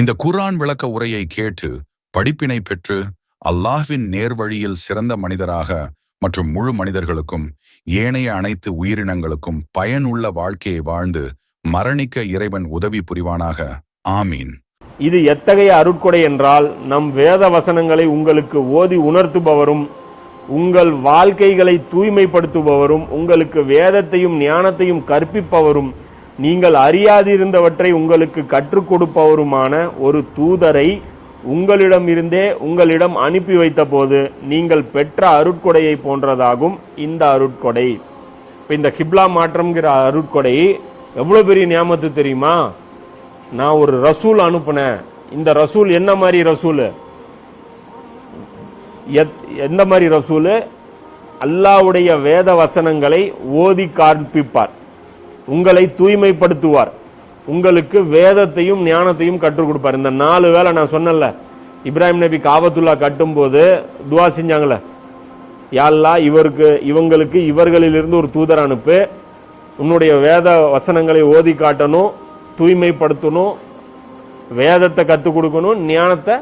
இந்த குர்ஆன் விளக்க உரையை கேட்டு படிப்பினை பெற்று அல்லாஹ்வின் நேர்வழியில் சிறந்த மனிதராக மற்றும் முழு மனிதர்களுக்கும் ஏனைய அனைத்து உயிரினங்களுக்கும் பயனுள்ள வாழ்க்கையை வாழ்ந்து மரணிக்க இறைவன் உதவி புரிவானாக. ஆமீன். இது எத்தகைய அருட்கொடை என்றால் நம் வேத வசனங்களை உங்களுக்கு ஓதி உணர்த்துபவரும் உங்கள் வாழ்க்கைகளை தூய்மைப்படுத்துபவரும் உங்களுக்கு வேதத்தையும் ஞானத்தையும் கற்பிப்பவரும் நீங்கள் அறியாதிருந்தவற்றை உங்களுக்கு கற்றுக் கொடுப்பவருமான ஒரு தூதரை உங்களிடம் இருந்தே உங்களிடம் அனுப்பி வைத்தபோது நீங்கள் பெற்ற அருட்கொடையை போன்றதாகும் இந்த அருட்கொடை. இப்போ இந்த கிப்லா மாற்றம்ங்கிற அருட்கொடை எவ்வளோ பெரிய நியமத்து தெரியுமா? நான் ஒரு ரசூல் அனுப்புனேன். இந்த ரசூல் என்ன மாதிரி ரசூல்? எத்- எந்த மாதிரி ரசூல்? அல்லாவுடைய வேத வசனங்களை ஓதி காண்பிப்பார். உங்களை தூய்மைப்படுத்துவார். உங்களுக்கு வேதத்தையும் ஞானத்தையும் கற்றுக் கொடுப்பார். இந்த நாலு வேளை நான் சொன்னேன்ல இப்ராஹிம் நபி காபத்துல்லா கட்டும்போது துவா செஞ்சாங்களே யாழ்லா இவருக்கு இவங்களுக்கு இவர்களிலிருந்து ஒரு தூதர் அனுப்பு உன்னுடைய வேத வசனங்களை ஓதி காட்டணும் தூய்மைப்படுத்தணும் வேதத்தை கற்றுக் கொடுக்கணும் ஞானத்தை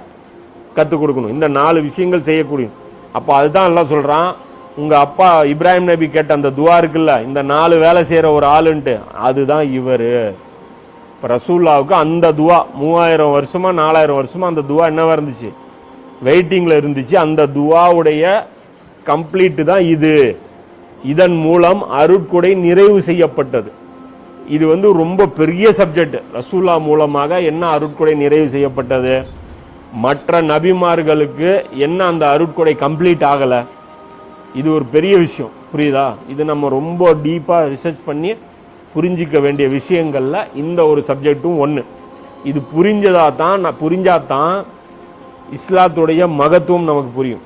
கற்றுக் கொடுக்கணும். இந்த நாலு விஷயங்கள் செய்யக்கூடிய அப்போ அதுதான் எல்லாம் சொல்கிறான் உங்கள் அப்பா இப்ராஹிம் நபி கேட்ட அந்த துவா இருக்குல்ல இந்த நாலு வேலை செய்கிற ஒரு ஆளுன்ட்டு அதுதான் இவர். இப்போ ரசூல்லாவுக்கு அந்த துவா மூவாயிரம் வருஷமா நாலாயிரம் வருஷமா அந்த துவா என்னவா இருந்துச்சு? வெயிட்டிங்கில் இருந்துச்சு. அந்த துவாவுடைய கம்ப்ளீட்டு தான் இது. இதன் மூலம் அருட்கொடை நிறைவு செய்யப்பட்டது. இது வந்து ரொம்ப பெரிய சப்ஜெக்ட். ரசூல்லா மூலமாக என்ன அருட்கொடை நிறைவு செய்யப்பட்டது? மற்ற நபிமார்களுக்கு என்ன அந்த அருட்கொடை கம்ப்ளீட் ஆகலை? இது ஒரு பெரிய விஷயம். புரியுதா? இது நம்ம ரொம்ப டீப்பாக ரிசர்ச் பண்ணி புரிஞ்சிக்க வேண்டிய விஷயங்களில் இந்த ஒரு சப்ஜெக்ட்டும் ஒன்று இது புரிஞ்சதா தான் நான் புரிஞ்சால் தான் இஸ்லாத்துடைய மகத்துவம் நமக்கு புரியும்.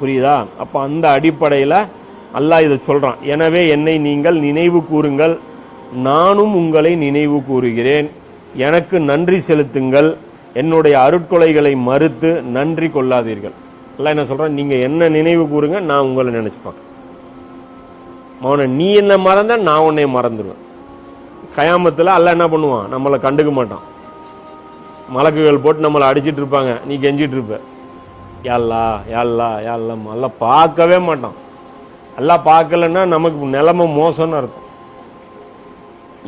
புரியுதா? அப்போ அந்த அடிப்படையில் அல்லாஹ் இதை சொல்கிறான் எனவே என்னை நீங்கள் நினைவு கூறுங்கள். நானும் உங்களை நினைவு கூறுகிறேன். எனக்கு நன்றி செலுத்துங்கள். என்னுடைய அருட்கொலைகளை மறுத்து நன்றி கொள்ளாதீர்கள். எல்லாம் என்ன சொல்கிறான் நீங்கள் என்ன நினைவு கூறுங்க நான் உங்களை நினச்சிப்பேன் அவனை நீ என்ன மறந்த நான் உன்னை மறந்துடுவேன். கயாமத்தில் எல்லாம் என்ன பண்ணுவான் நம்மளை கண்டுக்க மாட்டான். மலக்குகள் போட்டு நம்மளை அடிச்சிட்டு இருப்பாங்க நீ கெஞ்சிட்டு இருப்ப. யாழ்லா யாழ்லா யாழ்லாம் எல்லாம் பார்க்கவே மாட்டான். எல்லாம் பார்க்கலன்னா நமக்கு நிலமை மோசம்னு அர்த்தம்.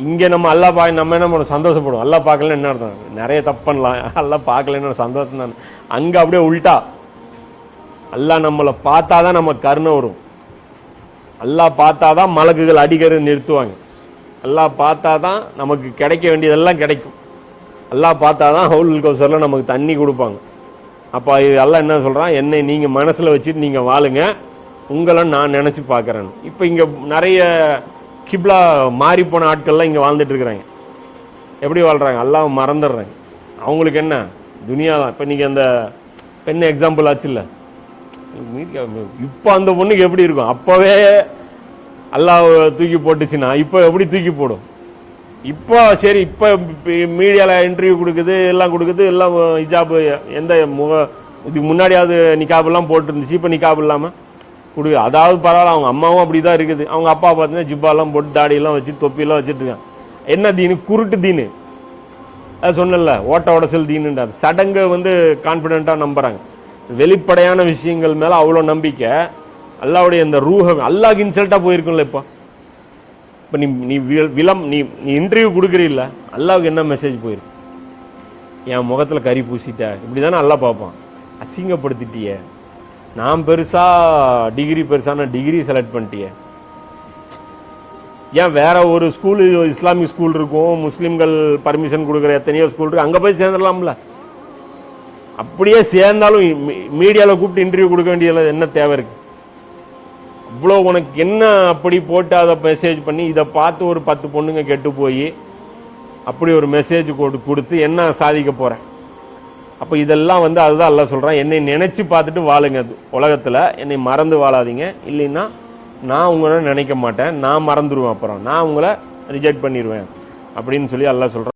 இங்கே நம்ம அல்லா பா நம்ம என்ன பண்ண சந்தோஷப்படுவோம். அல்லா பார்க்கலன்னு என்ன அர்த்தம்? நிறைய தப்பு பண்ணலாம். அல்லா பார்க்கலன்னு சந்தோஷம் தான் அங்கே அப்படியே உல்ட்டா அல்லாஹ் நம்மளை பார்த்தா தான் நம்ம கருணை வரும். அல்லாஹ் பார்த்தா தான் மலக்குகள் அடிக்கிறது நிறுத்துவாங்க. அல்லாஹ் பார்த்தா தான் நமக்கு கிடைக்க வேண்டியதெல்லாம் கிடைக்கும். அல்லாஹ் பார்த்தா தான் ஹவுல் கௌசரில் நமக்கு தண்ணி கொடுப்பாங்க. அப்போ இது எல்லாம் என்ன சொல்கிறான் என்னை நீங்கள் மனசில் வச்சுட்டு நீங்கள் வாழுங்க. உங்களை நான் நினச்சி பார்க்குறேன். இப்போ இங்கே நிறைய கிப்லா மாறி போன ஆட்கள்லாம் இங்கே வாழ்ந்துட்டுருக்குறாங்க எப்படி வாழ்கிறாங்க எல்லாம் மறந்துடுறாங்க. அவங்களுக்கு என்ன? துனியா தான் இப்போ நீங்கள் அந்த பெண் எக்ஸாம்பிள் ஆச்சு இல்லை இப்போ அந்த பொண்ணுக்கு எப்படி இருக்கும்? அப்போவே அல்லாஹ் தூக்கி போட்டுச்சுன்னா இப்போ எப்படி தூக்கி போடும்? இப்போ சரி இப்போ மீடியாவில் இன்டர்வியூ கொடுக்குது எல்லாம் கொடுக்குது எல்லாம் ஹிஜாப் எந்த முக இதுக்கு முன்னாடியாவது நிக்காபெல்லாம் போட்டுருந்துச்சு இப்போ நிக்காப் இல்லாமல் கொடுக்குது அதாவது பரவாயில்ல அவங்க அம்மாவும் அப்படி தான் இருக்குது. அவங்க அப்பா பார்த்தீங்கன்னா ஜிப்பாலாம் போட்டு தாடியெல்லாம் வச்சு தொப்பியெல்லாம் வச்சுட்டுருக்காங்க என்ன தீனு? குருட்டு தீனு. அது சொன்னல ஓட்ட உடசல் தீனுன்றார். சடங்கை வந்து கான்ஃபிடென்ட்டாக நம்புகிறாங்க வெளிப்படையான விஷயங்கள் மேலே அவ்வளோ நம்பிக்கை. அல்லாவுடைய இந்த ரூஹம் அல்லாஹ் இன்சல்ட்டாக போயிருக்கும்ல இப்போ. இப்போ நீ நீ விளம் நீ நீ இன்டர்வியூ கொடுக்குறீல்ல அல்லாவுக்கு என்ன மெசேஜ் போயிருக்கு? என் முகத்தில் கறி பூசிட்ட. இப்படி தானே நல்லா பார்ப்பான். அசிங்கப்படுத்திட்டிய. நான் பெருசாக டிகிரி பெருசான டிகிரி செலக்ட் பண்ணிட்டியே. ஏன் வேற ஒரு ஸ்கூல் இஸ்லாமிக் ஸ்கூல் இருக்கும் முஸ்லீம்கள் பர்மிஷன் கொடுக்குற எத்தனையோ ஸ்கூல் இருக்கு அங்கே போய் சேர்ந்துடலாம்ல. அப்படியே சேர்ந்தாலும் மீடியாவில் கூப்பிட்டு இன்டர்வியூ கொடுக்க வேண்டியது என்ன தேவை இருக்கு? இவ்வளோ உனக்கு என்ன அப்படி போட்டு அதை மெசேஜ் பண்ணி இதை பார்த்து ஒரு பத்து பொண்ணுங்க கெட்டு போய் அப்படி ஒரு மெசேஜ் கொடு கொடுத்து என்ன சாதிக்க போகிறேன் அப்போ இதெல்லாம் வந்து அதுதான் எல்லாம் சொல்கிறேன் என்னை நினச்சி பார்த்துட்டு வாழுங்க உலகத்தில் என்னை மறந்து வாழாதீங்க. இல்லைன்னா நான் உங்களை நினைக்க மாட்டேன். நான் மறந்துடுவேன் அப்புறம். நான் உங்களை ரிஜெக்ட் பண்ணிடுவேன் அப்படின்னு சொல்லி எல்லாம் சொல்கிறேன்